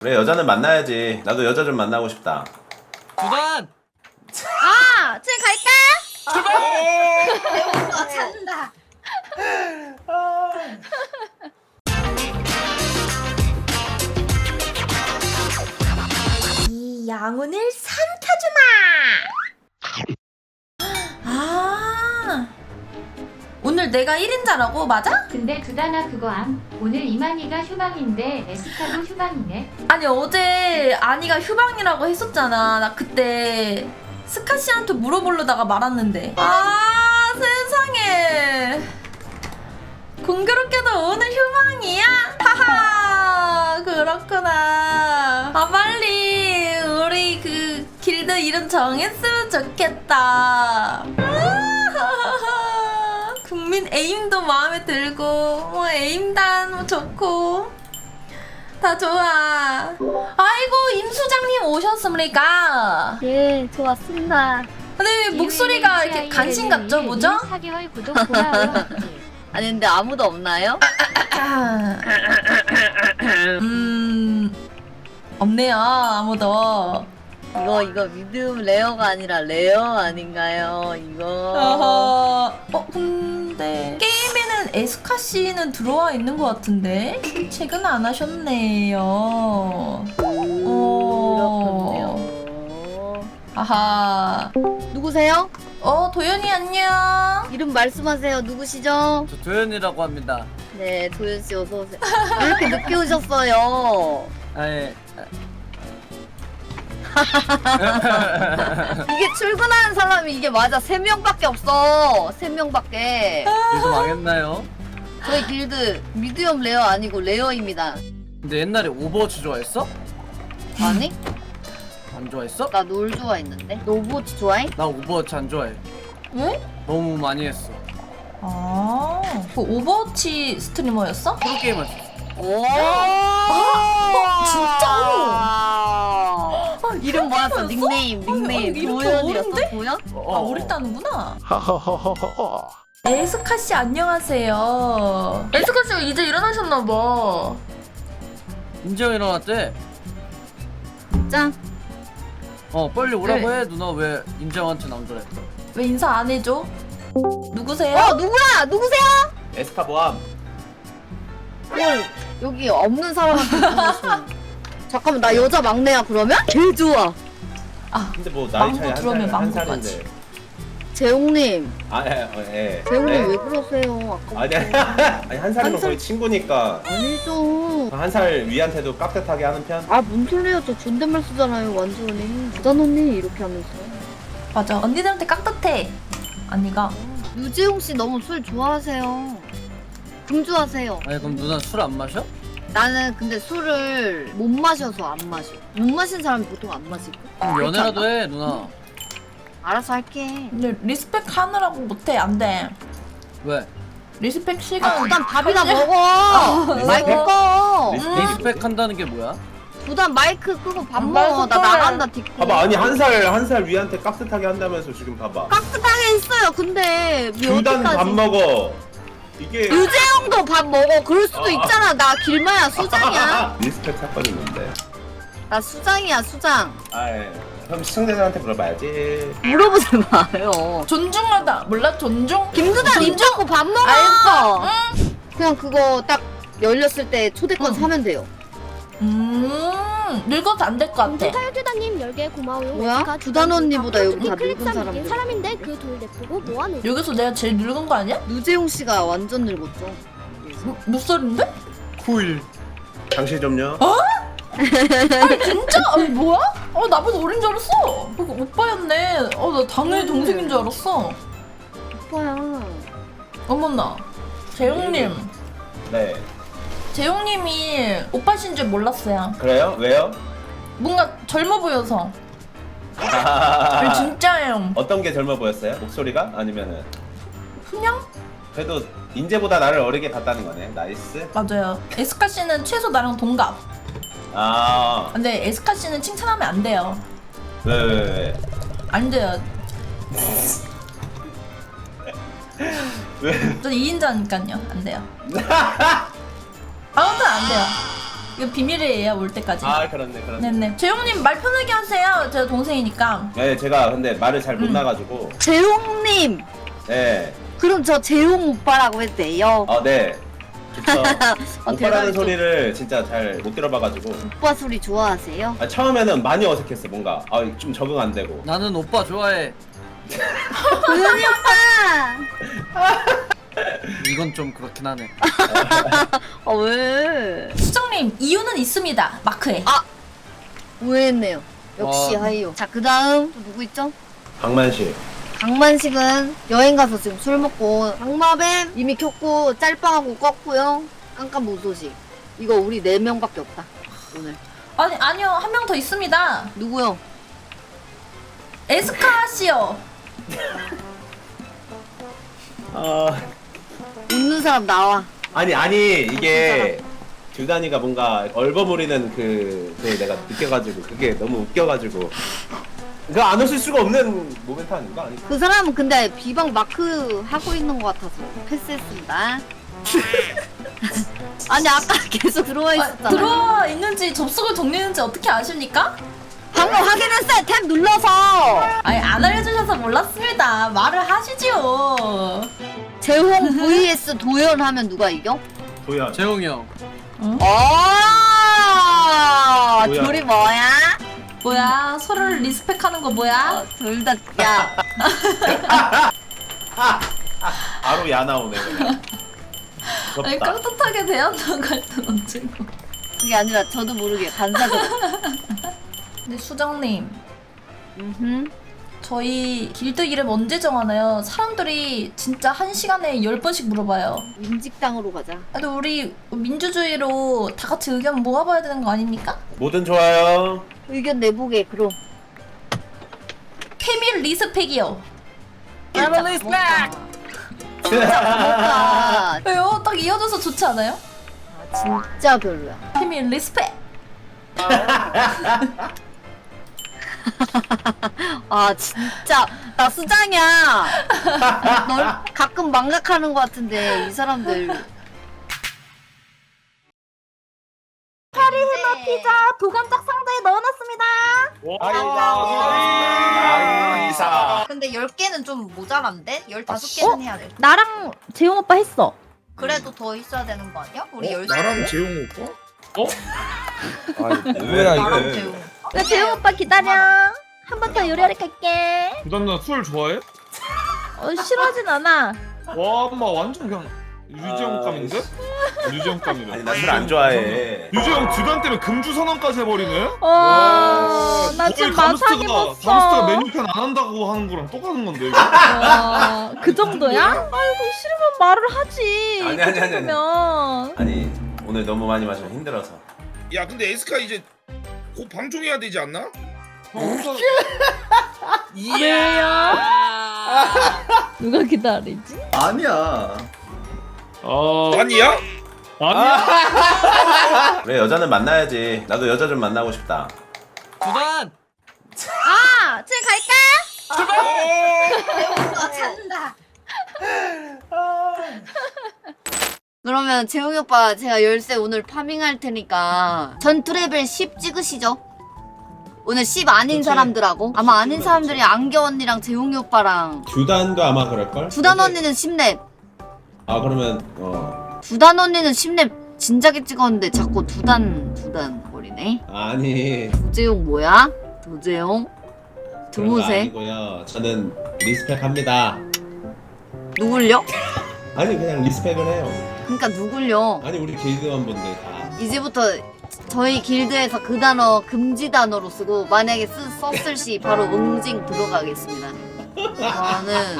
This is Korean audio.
그래 여자는 만나야지. 나도 여자 좀 만나고 싶다. 두단 아, 지금 갈까? 배우가 찾는다. 이 양운을 산타주마. 오늘 내가 1인자라고 맞아? 근데 두다나 그거 암 오늘 이만희가 휴방인데 에스카도 휴방이네 아니 어제 아니가 휴방이라고 했었잖아. 나 그때 스카 씨한테 물어보려다가 말았는데. 아 세상에. 공교롭게도 오늘 휴방이야? 하하 그렇구나. 아 빨리 우리 그 길드 이름 정했으면 좋겠다. 아하하하. 국민 에임도 마음에 들고 뭐 에임단 뭐 좋고 다 좋아. 아이고 임 수장님 오셨습니까? 예, 좋았습니다. 근데 왜 목소리가 이렇게 간신 같죠? 뭐죠? 4개월 구독 고마워요 아니 근데 아무도 없나요? 음 없네요 아무도. 이거 이거 미디움 레어가 아니라 레어 아닌가요? 이거. 어허. 어 게임 에스카 씨는 들어와 있는 것 같은데 출첵은 안 하셨네요. 그렇군요. 아하. 누구세요? 어 도연이 안녕. 이름 말씀하세요. 누구시죠? 저 도현이라고 합니다. 네, 도현 씨 어서 오세요. 왜 이렇게 늦게 오셨어요? 아예 이게 출근하는 사람이 이게 맞아. 세 명밖에 없어. 세 명밖에. 요즘 망했나요? 저희 길드 미디엄 레어 아니고 레어입니다. 근데 옛날에 오버워치 좋아했어? 아니? 안 좋아했어? 나 놀 좋아했는데. 너 오버워치 좋아해? 나 오버워치 안 좋아해. 왜? 너무 많이 했어. 아, 그 오버워치 스트리머였어? 프로게이머 했어. 오. 어, 진짜로? 아? 프로게이머였어? 닉네임, 아니, 닉네임. 도현이었어? 도현? 어, 아, 어. 어렸다는구나. 에스카 씨 안녕하세요. 에스카 씨가 이제 일어나셨나 봐. 인재형 일어났대. 짠. 어 빨리 오라고 네. 해 누나 왜 인재형한테는 안 그래? 왜 인사 안 해줘? 누구세요? 어, 누구야? 누구세요? 에스카 보암. 헐, 여기 없는 사람한테 물어봤어. 잠깐만, 나 여자 막내야, 그러면? 개 좋아. 아, 근데 뭐 나이 망고 차이 한 들어오면 살, 한 망고까지. 살인데. 재홍님. 아, 예, 어, 예. 재홍님 네. 왜 그러세요? 아까. 아니, 아니 한 살이면 한 살? 거의 친구니까 아니죠. 한 살 위한테도 깍듯하게 하는 편. 아, 뭔 소리야. 저 존댓말 쓰잖아요, 완전히. 부단 언니, 이렇게 하면서. 맞아. 언니들한테 깍듯해. 언니가. 유재홍 씨 너무 술 좋아하세요. 금주하세요. 아니 그럼 누나 술 안 마셔? 나는 근데 술을 못 마셔서 안 마셔. 못 마신 사람이 보통 안 마시고. 그럼 연애라도 해 누나. 알아서 할게. 근데 리스펙 하느라고 못해. 안 돼. 왜? 리스펙 시간. 아, 부단 밥이나 한 일- 먹어. 리스펙? 마이크 꺼. 리스펙? 리스펙 한다는 게 뭐야? 부단 마이크 끄고 밥 안 먹어. 나 마이크 나간다 뒷고. 봐봐, 아니 한 살 한 살 위한테 깍듯하게 한다면서 지금 봐봐. 깍듯하게 했어요. 근데 왜 두단 밥 어디까지? 먹어. 이게 유재형도 밥 먹어. 그럴 수도 아. 있잖아. 나 길마야 수장이야. 리스펙 사건이 뭔데? 나 수장이야 수장. 아, 예. 그럼 시청자들한테 물어봐야지. 물어보지 마요. 존중하다. 몰라? 존중? 김두단 입 잡고 밥 먹어. 알겠어. 그냥 그거 딱 열렸을 때 초대권 응. 사면 돼요. 음, 늙어도 안될 것 같아. 타요주다님 10개 고마워요. 뭐야? 제가 두단 언니보다 여기 다 늙은 사람. 사람인데 그둘 내쁘고 뭐하는 여기서 내가 제일 늙은 거 아니야? 유재용 씨가 완전 늙었죠. 몇, 몇 살인데? 9일. 당시 좀요. 아니 진짜? 아니 뭐야? 어 나보다 어린 줄 알았어. 그거 오빠였네. 어나 당연히 동생인 줄 알았어. 오빠야. 어머나. 재용님. 네. 재용님이 오빠신 줄 몰랐어요. 그래요? 왜요? 뭔가 젊어 보여서. 아니 진짜예요. 어떤 게 젊어 보였어요? 목소리가 아니면은 그냥 그래도 인재보다 나를 어리게 봤다는 거네. 나이스. 맞아요. 에스카 씨는 최소 나랑 동갑. 아, 근데 에스카 씨는 칭찬하면 안 돼요. 왜, 왜, 왜? 안 돼요. 왜? 저 2인자니까요. 안 돼요. 안 돼요. 이거 비밀이에요 올 때까지. 아 그렇네 그렇네. 네네. 재용님 말 편하게 하세요. 제가 동생이니까. 네 제가 근데 말을 잘못 음. 나가지고. 재홍님 네. 그럼 저 재홍 오빠라고 해도 돼요? 아 네. 좋죠. 아, 오빠라는. 소리를 진짜 잘 못 들어봐가지고. 오빠 소리 좋아하세요? 아, 처음에는 많이 어색했어 뭔가. 아 좀 적응 안 되고. 나는 오빠 좋아해. 도현이 오빠! 이건 좀 그렇긴 하네. 아 왜? 수정님 이유는 있습니다. 마크에. 아! 오해했네요 역시 와. 하이요 자 그 다음 또 누구 있죠? 강만식. 강만식은 여행 가서 지금 술 먹고 강마뱀 이미 켰고 짤방하고 껐고요 깜깜 무소식 이거 우리 네 명밖에 없다 오늘 아니 아니요 한 명 더 있습니다. 누구요? 에스카 씨요. 아 웃는 사람 나와 아니 아니 이게 듀단이가 뭔가 얼버무리는 그, 그 내가 느껴가지고 그게 너무 웃겨가지고 그거 안 웃을 수가 없는 모멘트 아닌가? 아니 그 사람은 근데 비방 마크 하고 있는 것 같아서 패스했습니다 아니 아까 계속 들어와 아, 있었잖아 들어와 있는지 접속을 정리했는지 어떻게 아십니까? 방금 확인했어요 탭 눌러서 아니 안 알려주셔서 몰랐습니다. 말을 하시지요. 재홍 vs 도현 하면 누가 이겨? 도현 재홍이 형. 아 뭐야? 둘이 뭐야? 뭐야 서로를 리스펙하는 거 뭐야? 둘다 야. 바로 야 나오네 그냥 아니 무섭다 깍듯하게 대한다고 할땐 언제고. 그게 아니라 저도 모르게 간사적. 근데 수정님 음. 저희 길드 이름 언제 정하나요? 사람들이 진짜 한 시간에 열 번씩 물어봐요. 민직당으로 가자. 근데 우리 민주주의로 다 같이 의견 모아봐야 되는 거 아닙니까? 뭐든 좋아요 의견 내보게 그럼. 케밀 리스펙이요. 진짜 리스펙! 뭔가 왜요? 딱 이어져서 좋지 않아요? 진짜 별로야. 케밀 리스펙. 아 진짜 나 수장이야. 널 가끔 망각하는 것 같은데 이 사람들. 카리스마 피자 도감짝 상자에 넣어놨습니다. 아이사 근데 10개는 좀 모자란데? 15개는 해야 돼. 나랑 재용 오빠 했어. 그래도 더 있어야 되는 거 아니야? 우리 어? 10개. 나랑 재용 오빠? 뭐야 나랑 이거. 왜 재용 오빠 기다려? 한 번 더 요리하러 갈게. 부담 나술 좋아해? 어, 싫어하진 않아. 와 엄마 완전 그냥 유재형감인데? 아니 유재형감이래 나술 안 좋아해 유재형 듀단 때문에 금주 선언까지 해버리네? 와, 나 지금 마상 감스트가 감스트가. 메뉴판 안 한다고 하는 거랑 똑같은 건데 이거? 와, 그 정도야? 아이고 싫으면 말을 하지. 아니, 아니, 아니, 아니. 아니 오늘 너무 많이 마셔서 힘들어서 야 근데 에스카 이제 곧 방송해야 되지 않나? 왜요? 누가 기다리지? 아니야 아 아니야? 아니야 그래 여자는 만나야지 나도 여자 좀 만나고 싶다 두단. 아, 지금 갈까? 아, 찾는다. 그러면 재웅이 오빠 제가 열쇠 오늘 파밍할 테니까 전투 레벨 10 찍으시죠. 오늘 10 아닌 그치. 사람들하고 아마 아닌 사람들이 안겨 언니랑 재웅이 오빠랑 듀단도 아마 그럴걸? 두단 언니는 10렙 아 그러면 어 두단 언니는 10렙 진작에 찍었는데 자꾸 두단 두단 거리네 아니 도재용 뭐야? 도재용? 그런 거 드무새 아니고요 저는 리스펙합니다 누굴요? 아니 그냥 리스펙을 해요 그러니까 누굴요? 아니 우리 길드원분들 다 이제부터 저희 길드에서 그 단어 금지 단어로 쓰고 만약에 쓰, 썼을 시 바로 응징 들어가겠습니다. 저는